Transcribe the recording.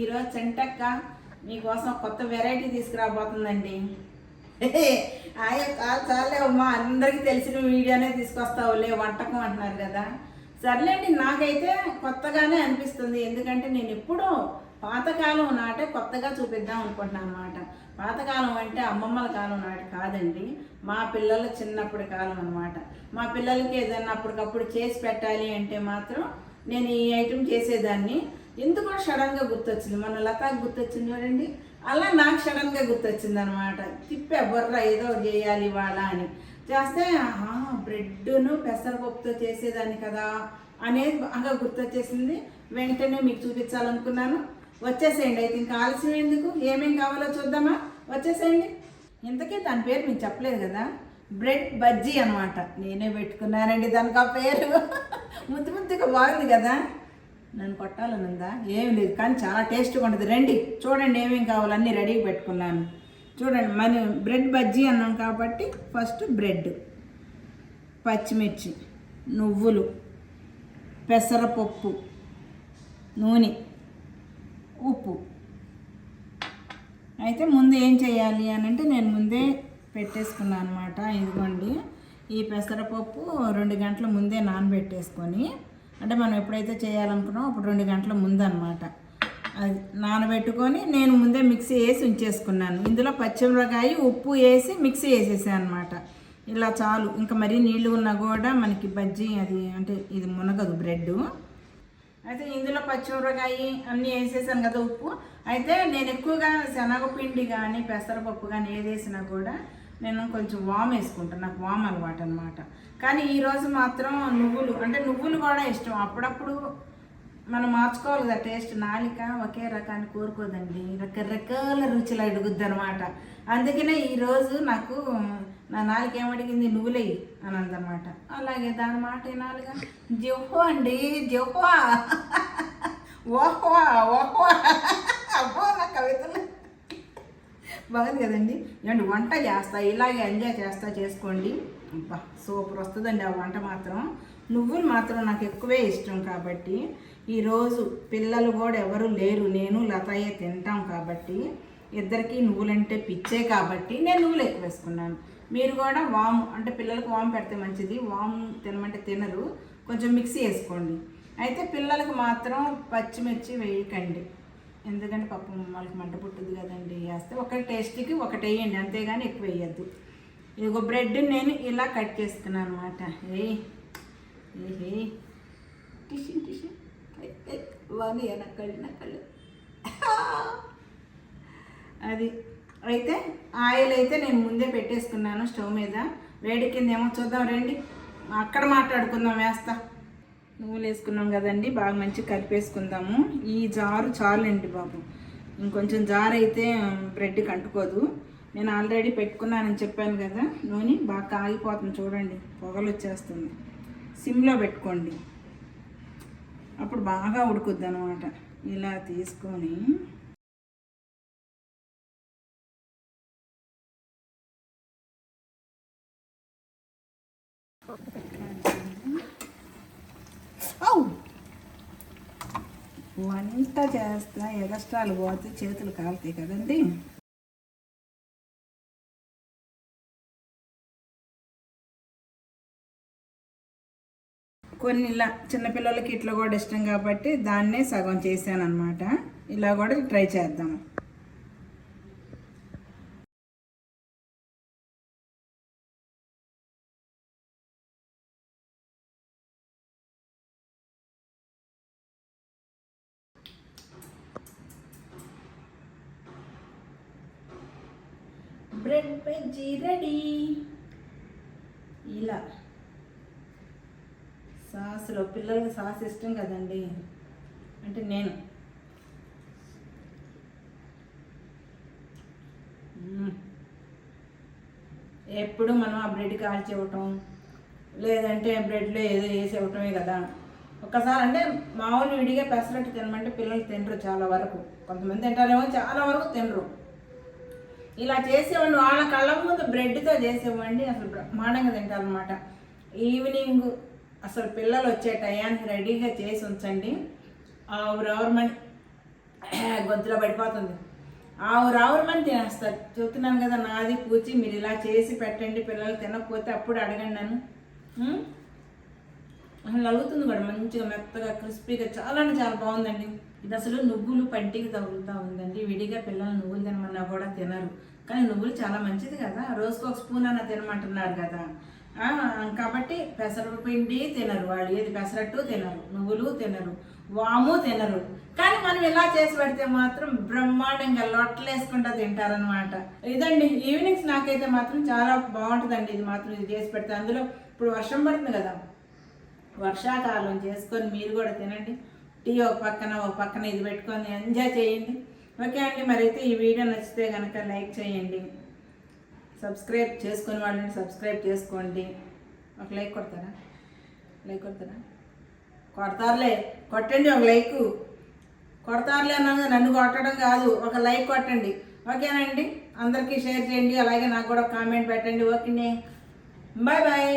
ఈరోజు చెంటక్క మీకోసం కొత్త వెరైటీ తీసుకురాబోతుందండి. ఆయా చాలు చాలే అమ్మా అందరికీ తెలిసిన వీడియోనే తీసుకొస్తావులే వంటకం అంటున్నారు కదా. సర్లేండి నాకైతే కొత్తగానే అనిపిస్తుంది. ఎందుకంటే నేను ఎప్పుడూ పాతకాలం నాటే కొత్తగా చూపిద్దాం అనుకుంటున్నాను అనమాట పాతకాలం అంటే అమ్మమ్మల కాలం నాటి కాదండి. మా పిల్లల చిన్నప్పటి కాలం అనమాట మా పిల్లలకి ఏదైనా అప్పటికప్పుడు చేసి పెట్టాలి అంటే మాత్రం నేను ఈ ఐటెం చేసేదాన్ని. ఎందుకో సడన్గా గుర్తొచ్చింది. మన లతాకి గుర్తొచ్చింది చూడండి అలా నాకు సడన్గా గుర్తొచ్చింది అనమాట తిప్పే బొర్ర ఏదో చేయాలి ఇవాళ అని. చేస్తే బ్రెడ్ను పెసరపప్పుతో చేసేదాన్ని కదా అనేది బాగా గుర్తొచ్చేసింది. వెంటనే మీకు చూపించాలనుకున్నాను. వచ్చేసేయండి. అయితే ఇంకా ఆలస్యం ఎందుకు? ఏమేం కావాలో చూద్దామా? వచ్చేసేయండి. ఇంతకీ దాని పేరు మీకు చెప్పలేదు కదా? బ్రెడ్ బజ్జీ అనమాట. నేనే పెట్టుకున్నానండి దానికి ఆ పేరు. ముద్దు ముద్దుగా బాగుంది కదా? నన్ను కొట్టాలని ఉందా ఏం లేదు కానీ చాలా టేస్ట్గా ఉంటుంది. రండి చూడండి ఏమేం కావాలన్నీ రెడీగా పెట్టుకున్నాను. చూడండి మన బ్రెడ్ బజ్జీ అన్నాం కాబట్టి ఫస్ట్ బ్రెడ్ పచ్చిమిర్చి నువ్వులు పెసరపప్పు నూనె ఉప్పు. అయితే ముందు ఏం చేయాలి అని అంటే నేను ముందే పెట్టేసుకున్నాను అనమాట ఇదిగోండి ఈ పెసరపప్పు రెండు గంటల ముందే నానబెట్టేసుకొని అంటే మనం ఎప్పుడైతే చేయాలనుకున్నామో అప్పుడు రెండు గంటల ముందనమాట అది నానబెట్టుకొని నేను ముందే మిక్సీ వేసి ఉంచేసుకున్నాను. ఇందులో పచ్చిమిరకాయ ఉప్పు వేసి మిక్సీ వేసేసాను అనమాట ఇలా చాలు. ఇంకా మరీ నీళ్ళు ఉన్నా కూడా మనకి బజ్జీ అది అంటే ఇది మునగదు బ్రెడ్. అయితే ఇందులో పచ్చిమిరకాయ అన్నీ వేసేసాను కదా ఉప్పు. అయితే నేను ఎక్కువగా శనగపిండి కానీ పెసరపప్పు కానీ ఏది వేసినా కూడా నేను కొంచెం వామ్ వేసుకుంటాను నాకు వామ్ అలవాటు అనమాట కానీ ఈరోజు మాత్రం నువ్వులు అంటే నువ్వులు కూడా ఇష్టం. అప్పుడప్పుడు మనం మార్చుకోవాలి కదా టేస్ట్. నాలిక ఒకే రకాన్ని కోరుకోదండి. రకరకాల రుచులు అడుగుద్ది అనమాట అందుకనే ఈరోజు నాకు నా నాలుక ఏమడిగింది? నువ్వులే అని అందనమాట అలాగే దాని మాట వినాలిగా. జిహ్వ అండి జిహ్వ. ఓహో ఓహో అబ్బో నా కవితలు బాగుంది కదండి. ఏమండి వంట చేస్తా ఇలాగే ఎంజాయ్ చేస్తా చేసుకోండి. అబ్బా సూపర్ వస్తుందండి ఆ వంట మాత్రం. నువ్వులు మాత్రం నాకు ఎక్కువే ఇష్టం కాబట్టి ఈరోజు పిల్లలు కూడా ఎవరు లేరు. నేను లతయ్య తింటాం కాబట్టి ఇద్దరికి నువ్వులంటే పిచ్చే కాబట్టి నేను నువ్వులు ఎక్కువ వేసుకున్నాను. మీరు కూడా వాము అంటే పిల్లలకు వాము పెడితే మంచిది. వాము తినమంటే తినరు. కొంచెం మిక్సీ వేసుకోండి. అయితే పిల్లలకు మాత్రం పచ్చిమిర్చి వేయకండి. ఎందుకంటే పప్పు వాళ్ళకి మంట పుట్టుద్ది కదండి. వేస్తే ఒక టేస్ట్కి ఒకటి వేయండి అంతేగాని ఎక్కువ వేయద్దు. ఇదిగో బ్రెడ్ నేను ఇలా కట్ చేసుకున్నాను అనమాట ఏ? ఏ టిషిన్ టిషిన్ వాని నక్కళ్ళు నక్కళ్ళు అది. అయితే ఆయిల్ అయితే నేను ముందే పెట్టేసుకున్నాను స్టవ్ మీద. వేడి కింద ఏమో చూద్దాం రండి. అక్కడ మాట్లాడుకుందాం వేస్తా. నువ్వులు వేసుకున్నాం కదండి బాగా మంచి కలిపేసుకుందాము. ఈ జారు చాలండి బాబు. ఇంకొంచెం జారు అయితే బ్రెడ్కి అంటుకోదు నేను ఆల్రెడీ పెట్టుకున్నానని చెప్పాను కదా నూనె బాగా కాగిపోతుంది చూడండి పొగలు వచ్చేస్తుంది సిమ్లో పెట్టుకోండి. అప్పుడు బాగా ఉడుకుద్ది అనమాట ఇలా తీసుకొని వంట చేస్తా ఎగస్ట్రాలు పోతే చేతులు కాలుతాయి కదండి. కొన్ని ఇలా చిన్నపిల్లలకి ఇట్లా కూడా ఇష్టం కాబట్టి దాన్నే సగం చేశాను అనమాట ఇలా కూడా ట్రై చేద్దాం. Bread bajji ready. ఇలా. సాస్లో పిల్లలకి సాస్ ఇష్టం కదండి. అంటే నేను. ఎప్పుడు మనం ఆ బ్రెడ్ కాల్చి ఇవ్వటం లేదంటే బ్రెడ్లో ఏదో వేసి ఇవ్వటమే కదా. ఒక్కసారి అంటే మామూలు విడిగా పెసరట్టు తినమంటే పిల్లలు తినరు చాలా వరకు. కొంతమంది తింటారేమో చాలా వరకు తినరు. ఇలా చేసేవాడిని వాళ్ళ కళ్ళ ముందు బ్రెడ్తో చేసేవాడిని అసలు బ్రహ్మాండంగా తింటారనమాట ఈవినింగ్ అసలు పిల్లలు వచ్చే టయానికి రెడీగా చేసి ఉంచండి. ఆవురెవరమని గొంతులో పడిపోతుంది. ఆవురు తినేస్తారు. చెప్తున్నాను కదా నాది పూచి మీరు ఇలా చేసి పెట్టండి పిల్లలు తినకపోతే అప్పుడు అడగండి నన్ను. అసలు నలుగుతుంది కూడా మంచిగా మెత్తగా క్రిస్పీగా చాలా అంటే చాలా బాగుందండి. ఇది అసలు నువ్వులు పంటికి తగులుతూ ఉందండి. విడిగా పిల్లలు నువ్వులు తినమన్నా కూడా తినరు. కానీ నువ్వులు చాలా మంచిది కదా. రోజుకు ఒక స్పూన్ అన్న తినమంటున్నారు కదా. కాబట్టి పెసరపిండి తినరు వాళ్ళు. ఏది పెసరట్టు తినరు నువ్వులు తినరు వాము తినరు. కానీ మనం ఇలా చేసి పెడితే మాత్రం బ్రహ్మాండంగా లొట్టలేసుకుంటా తింటారనమాట ఇదండి ఈవినింగ్స్ నాకైతే మాత్రం చాలా బాగుంటుందండి. ఇది మాత్రం ఇది చేసి పెడితే అందులో ఇప్పుడు వర్షం పడుతుంది కదా. వర్షాకాలం చేసుకొని మీరు కూడా తినండి. టీ ఒక పక్కన ఒక పక్కన ఇది పెట్టుకొని ఎంజాయ్ చేయండి. ఓకే అండి మరి అయితే ఈ వీడియో నచ్చితే కనుక లైక్ చేయండి. సబ్స్క్రైబ్ చేసుకుని వాళ్ళని సబ్స్క్రైబ్ చేసుకోండి. ఒక లైక్ కొడతారా? లైక్ కొడతారా? కొడతారులే కొట్టండి ఒక లైక్. కొడతారులే అన్నాను నన్ను కొట్టడం కాదు ఒక లైక్ కొట్టండి. ఓకేనండి అందరికీ షేర్ చేయండి అలాగే నాకు కూడా కామెంట్ పెట్టండి. Okay bye bye.